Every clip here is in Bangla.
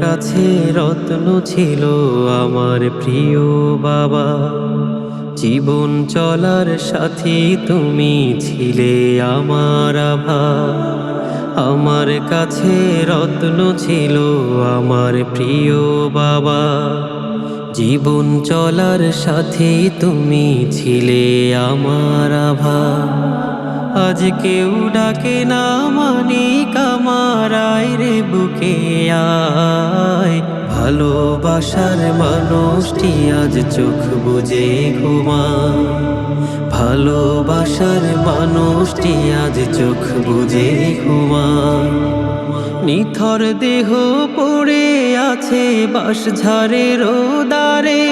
কাছে রত্ন ছিল আমার প্রিয় বাবা। জীবন চলার সাথী তুমি ছিলে আমার আভা। আমার কাছে রত্ন ছিল আমার প্রিয় বাবা। জীবন চলার সাথে তুমি ছিলে আমার আভা। আজ কেউ ডাকে না মানি কামারায় রে বুকে আয়। ভালোবাসার মানুষটি আজ চোখ বুঝে ঘুমা ভালোবাসার মানুষটি আজ চোখ বুঝে ঘুমা নিথর দেহ পড়ে আছে বাস ঝাড়ের দারে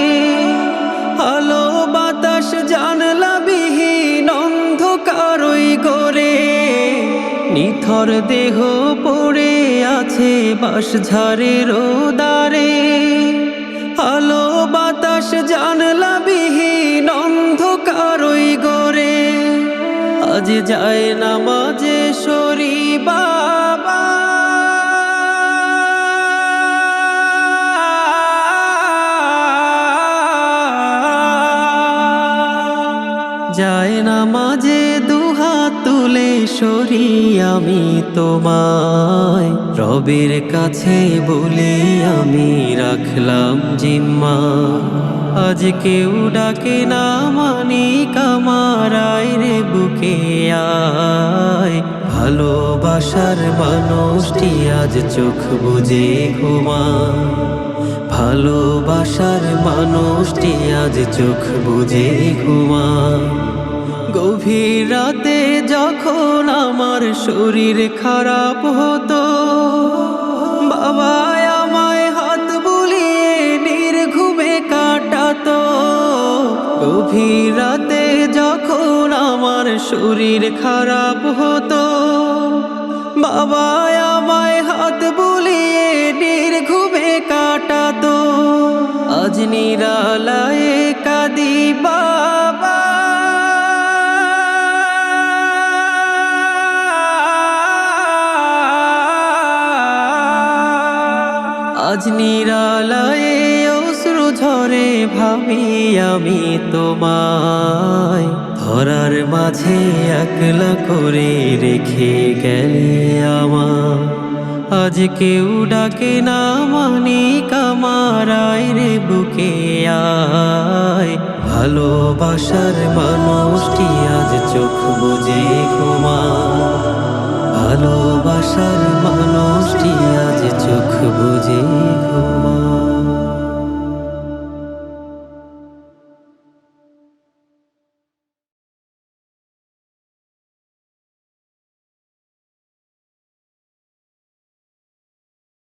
নিথর দেহ পড়ে আছে বাস ঝাড়ের দারে আলো, বাতাস জানলা বিহীন অন্ধকার ওই গড়ে। আজ যায় না মাঝে সরি বাবা। যায় না মাঝে দুহাত তুলে সরি আমি তোমায়। রবের কাছে বলে আমি রাখলাম জিম্মা। আজ কেউ ডাকে না, মানি কামারায় রে বুকে আয়। ভালোবাসার মানুষটি আজ চোখ বুঝে ঘুমা ভালোবাসার মানুষটি আজ চোখ বুঝে ঘুমা গভীর রাতে যখন আমার শরীর খারাপ হতো, বাবা আমায় হাত বুলিয়ে নির্ঘুমে কাটাতো। গভীর রাতে যখন আমার শরীর খারাপ হতো, বাবা আমায় হাত বুলিয়ে নির্ঘুমে নিরালায় কাদি বাবা। আজ নিরালায় অশ্রু ঝরে ভাবি আমি তোমায়। ধরার মাঝে একলা করে রেখে গেলে আমার আজ কেউ ডাকে না মানিক আমার রে বুকে আয়। ভালোবাসার মানুষটি আজ চোখ বুঝে ঘুমা ভালোবাসার মানুষটি আজ চোখ বুঝে ঘুমা